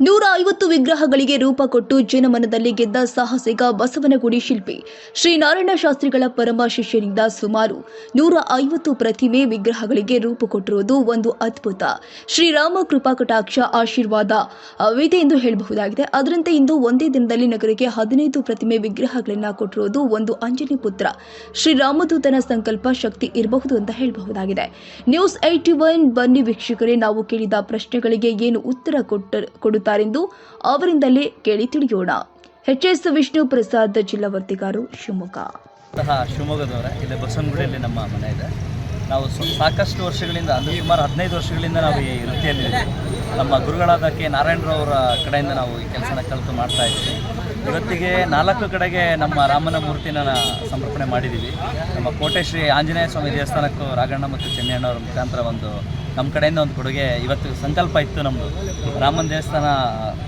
ನೂರ ಐವತ್ತು ವಿಗ್ರಹಗಳಿಗೆ ರೂಪ ಕೊಟ್ಟು ಜನಮನದಲ್ಲಿ ಗೆದ್ದ ಸಾಹಸಿಗ ಬಸವನಗುಡಿ ಶಿಲ್ಪಿ. ಶ್ರೀನಾರಾಯಣ ಶಾಸ್ತ್ರಿಗಳ ಪರಮ ಶಿಷ್ಯನಿಂದ ಸುಮಾರು ನೂರ ಐವತ್ತು ಪ್ರತಿಮೆ ವಿಗ್ರಹಗಳಿಗೆ ರೂಪ ಕೊಟ್ಟಿರುವುದು ಒಂದು ಅದ್ಭುತ. ಶ್ರೀರಾಮ ಕೃಪಾ ಕಟಾಕ್ಷ ಆಶೀರ್ವಾದ ಎಂದು ಹೇಳಬಹುದಾಗಿದೆ. ಅದರಂತೆ ಇಂದು ಒಂದೇ ದಿನದಲ್ಲಿ ನಗರಕ್ಕೆ ಹದಿನೈದು ಪ್ರತಿಮೆ ವಿಗ್ರಹಗಳನ್ನು ಕೊಟ್ಟಿರುವುದು ಒಂದು ಅಂಜನಿ ಪುತ್ರ. ಶ್ರೀರಾಮದೂತನ ಸಂಕಲ್ಪ ಶಕ್ತಿ ಇರಬಹುದು ಅಂತ ಹೇಳಬಹುದಾಗಿದೆ. ನ್ಯೂಸ್ ಏಟಿ ಒನ್ ಬನ್ನಿ ವೀಕ್ಷಕರೇ, ನಾವು ಕೇಳಿದ ಪ್ರಶ್ನೆಗಳಿಗೆ ಏನು ಉತ್ತರ ಕೊಟ್ಟ ಕೊಡುತ್ತಾರೆಂದು ಅವರಿಂದಲೇ ಕೇಳಿ ತಿಳಿಯೋಣ. ಎಚ್ ಎಸ್ ವಿಷ್ಣು ಪ್ರಸಾದ್ ಜಿಲ್ಲಾ ವರದಿಗಾರು ಶಿವಮೊಗ್ಗ. ಶಿವಮೊಗ್ಗದವರೇ, ಇಲ್ಲಿ ಬಸವನಗುಡಿಯಲ್ಲಿ ನಮ್ಮ ಮನೆ ಇದೆ. ನಾವು ಸಾಕಷ್ಟು ವರ್ಷಗಳಿಂದ, ಅಂದರೆ ಸುಮಾರು ಹದಿನೈದು ವರ್ಷಗಳಿಂದ ನಾವು ಈ ವೃತ್ತಿಯಲ್ಲಿದ್ದೀವಿ. ನಮ್ಮ ಗುರುಗಳಾದ ಕೆ ನಾರಾಯಣರವರ ಕಡೆಯಿಂದ ನಾವು ಈ ಕೆಲಸನ ಕಲಿತು ಮಾಡ್ತಾ ಇದ್ದೀವಿ. ಇವತ್ತಿಗೆ ನಾಲ್ಕು ಕಡೆಗೆ ನಮ್ಮ ರಾಮನ ಮೂರ್ತಿನ ಸಮರ್ಪಣೆ ಮಾಡಿದ್ದೀವಿ ನಮ್ಮ ಕೋಟೆ ಶ್ರೀ ಆಂಜನೇಯ ಸ್ವಾಮಿ ದೇವಸ್ಥಾನಕ್ಕೂ ರಾಘಣ್ಣ ಮತ್ತು ಚೆನ್ನಣ್ಣವರ ಮುಖಾಂತರ ಒಂದು ನಮ್ಮ ಕಡೆಯಿಂದ ಒಂದು ಕೊಡುಗೆ ಇವತ್ತು ಸಂಕಲ್ಪ ಇತ್ತು ನಮ್ಮದು ರಾಮನ ದೇವಸ್ಥಾನ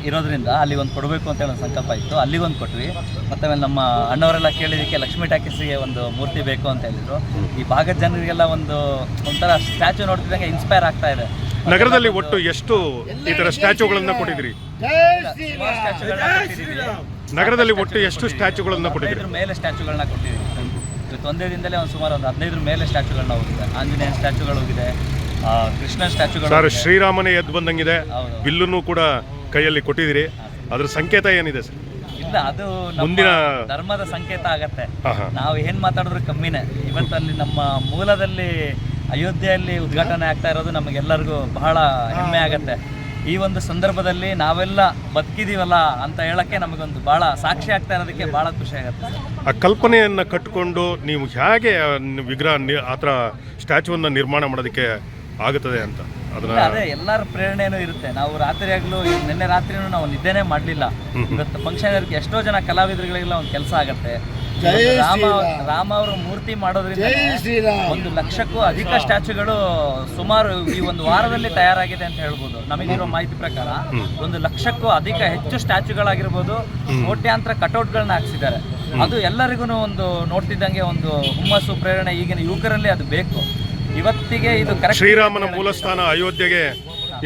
ಇರೋದ್ರಿಂದ ಅಲ್ಲಿ ಒಂದು ಕೊಡಬೇಕು ಅಂತೇಳಿ ಒಂದು ಸಂಕಲ್ಪ ಇತ್ತು. ಅಲ್ಲಿಗೊಂದು ಕೊಟ್ವಿ. ಮತ್ತು ಆಮೇಲೆ ನಮ್ಮ ಅಣ್ಣವರೆಲ್ಲ ಕೇಳಿದ್ದಕ್ಕೆ ಲಕ್ಷ್ಮೀ ಟಾಕೀಸಿಗೆ ಒಂದು ಮೂರ್ತಿ ಬೇಕು ಅಂತ ಹೇಳಿದರು. ಈ ಭಾಗದ ಜನರಿಗೆಲ್ಲ ಒಂದು ಒಂಥರ ಸ್ಟ್ಯಾಚು ನೋಡ್ತಿದ್ದಂಗೆ ಇನ್ಸ್ಪೈರ್ ಆಗ್ತಾ ಇದೆ. ನಗರದಲ್ಲಿ ಒಟ್ಟು ಎಷ್ಟು ಈ ತರ ಸ್ಟ್ಯಾಚುಗಳನ್ನ ಕೊಟ್ಟಿದ್ರಿ ನಗರದಲ್ಲಿ ಒಟ್ಟು ಎಷ್ಟು ಸ್ಟ್ಯಾಚುಗಳನ್ನ ಕೊಟ್ಟಿದ್ರಿ ಮೇಲೆ ಸ್ಟ್ಯಾಚುಗಳನ್ನ ಕೊಟ್ಟಿದ್ದೀವಿ. ಇವತ್ತು ಒಂದೇ ದಿನದಲ್ಲೇ ಒಂದು ಸುಮಾರು ಒಂದು ಹದಿನೈದರ ಮೇಲೆ ಸ್ಟ್ಯಾಚುಗಳನ್ನ ಹೋಗಿದೆ. ಆಂಜನೇಯ ಸ್ಟ್ಯಾಚುಗಳು ಹೋಗಿದೆ ಕೃಷ್ಣ ಸ್ಟ್ಯಾಚುಗಳು ಸರ್. ಶ್ರೀರಾಮನೇ ಎದ್ದು ಬಂದಂಗಿದೆ. ಬಿಲ್ಲನ್ನು ಕೂಡ ಕೈಯಲ್ಲಿ ಕೊಟ್ಟಿದ್ದೀರಿ. ಅದ್ರ ಸಂಕೇತ ಏನಿದೆ ಸರ್? ಇಲ್ಲ ಅದು ಮುಂದಿನ- ಧರ್ಮದ ಸಂಕೇತ ಆಗತ್ತೆ. ನಾವು ಏನ್ ಮಾತಾಡಿದ್ರು ಕಮ್ಮಿನೇ. ಇವತ್ತಲ್ಲಿ ನಮ್ಮ ಮೂಲದಲ್ಲಿ ಅಯೋಧ್ಯೆಯಲ್ಲಿ ಉದ್ಘಾಟನೆ ಆಗ್ತಾ ಇರೋದು ನಮಗೆಲ್ಲರಿಗೂ ಬಹಳ ಹೆಮ್ಮೆ ಆಗತ್ತೆ. ಈ ಒಂದು ಸಂದರ್ಭದಲ್ಲಿ ನಾವೆಲ್ಲ ಬದುಕಿದೀವಲ್ಲ ಅಂತ ಹೇಳಕ್ಕೆ ನಮಗೊಂದು ಬಹಳ ಸಾಕ್ಷಿ ಆಗ್ತಾ ಇರೋದಕ್ಕೆ ಬಹಳ ಖುಷಿ ಆಗುತ್ತೆ. ಆ ಕಲ್ಪನೆಯನ್ನ ಕಟ್ಟಿಕೊಂಡು ನೀವು ಹೇಗೆ ವಿಗ್ರಹ ಆತರ ಆ ಥರ ಸ್ಟ್ಯಾಚುವನ್ನ ನಿರ್ಮಾಣ ಮಾಡೋದಕ್ಕೆ ಆಗುತ್ತದೆ ಅಂತ? ಅದೇ ಎಲ್ಲರ ಪ್ರೇರಣೆನೂ ಇರುತ್ತೆ. ನಾವು ರಾತ್ರಿ ಆಗ್ಲೂ ನಿನ್ನೆ ರಾತ್ರಿನೂ ನಾವು ನಿದ್ದೆನೇ ಮಾಡಲಿಲ್ಲ. ಇವತ್ತು ಫಂಕ್ಷನ್ ಎಷ್ಟೋ ಜನ ಕಲಾವಿದರುಗಳಿಗೆಲ್ಲ ಒಂದು ಕೆಲಸ ಆಗತ್ತೆ. ರಾಮ ರಾಮ ಅವರು ಮೂರ್ತಿ ಮಾಡೋದ್ರಿಂದ ಒಂದು ಲಕ್ಷಕ್ಕೂ ಅಧಿಕ ಸ್ಟ್ಯಾಚುಗಳು ಸುಮಾರು ಈ ಒಂದು ವಾರದಲ್ಲಿ ತಯಾರಾಗಿದೆ ಅಂತ ಹೇಳ್ಬೋದು. ನಮಗಿರೋ ಮಾಹಿತಿ ಪ್ರಕಾರ ಒಂದು ಲಕ್ಷಕ್ಕೂ ಅಧಿಕ ಹೆಚ್ಚು ಸ್ಟ್ಯಾಚುಗಳಾಗಿರ್ಬೋದು ಕೋಟ್ಯಾಂತರ ಕಟೌಟ್ಗಳನ್ನ ಹಾಕ್ಸಿದ್ದಾರೆ. ಅದು ಎಲ್ಲರಿಗೂ ಒಂದು ನೋಡ್ತಿದ್ದಂಗೆ ಒಂದು ಹುಮ್ಮಸ್ಸು ಪ್ರೇರಣೆ ಈಗಿನ ಯುವಕರಲ್ಲಿ ಅದು ಬೇಕು. ಇವತ್ತಿಗೆ ಇದು ಕರೆಕ್ಟ್ ಶ್ರೀರಾಮನ ಮೂಲಸ್ಥಾನ ಅಯೋಧ್ಯೆಗೆ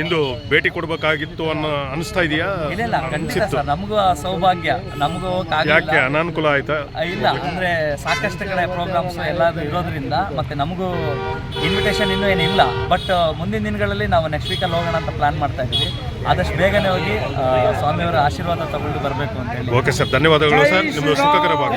ಇಂದು ಭೇಟಿ ಕೊಡಬೇಕಾಗಿತ್ತು ಅನ್ನೋ ಅನಿಸ್ತಾ ಇದೆಯಾ? ಇಲ್ಲ ಖಂಡಿತ ಸರ್. ನಮಗೂ ಆ ಸೌಭಾಗ್ಯ. ನಮಗೂ. ಯಾಕೆ? ಅನಾನುಕೂಲ ಆಯ್ತಾ? ಇಲ್ಲ ಅಂದ್ರೆ ಸಾಕಷ್ಟು ಕಡೆ ಪ್ರೋಗ್ರಾಮ್ಸ್ ಎಲ್ಲಾದ್ರೂ ಇರೋದ್ರಿಂದ ಮತ್ತೆ ನಮಗೂ ಇನ್ವಿಟೇಷನ್ ಇನ್ನೂ ಏನಿಲ್ಲ ಬಟ್ ಮುಂದಿನ ದಿನಗಳಲ್ಲಿ ನಾವು ನೆಕ್ಸ್ಟ್ ವೀಕಲ್ಲಿ ಹೋಗೋಣ ಅಂತ ಪ್ಲಾನ್ ಮಾಡ್ತಾ ಇದ್ದೀವಿ. ಆದಷ್ಟು ಬೇಗನೆ ಹೋಗಿ ಸ್ವಾಮಿಯವರ ಆಶೀರ್ವಾದ ತಗೊಂಡು ಬರಬೇಕು ಅಂತ ಹೇಳಿ. ಓಕೆ ಸರ್ ಧನ್ಯವಾದಗಳು ಸರ್ ನಿಮ್ಮ ಸುಖಕರ ಭಾಗ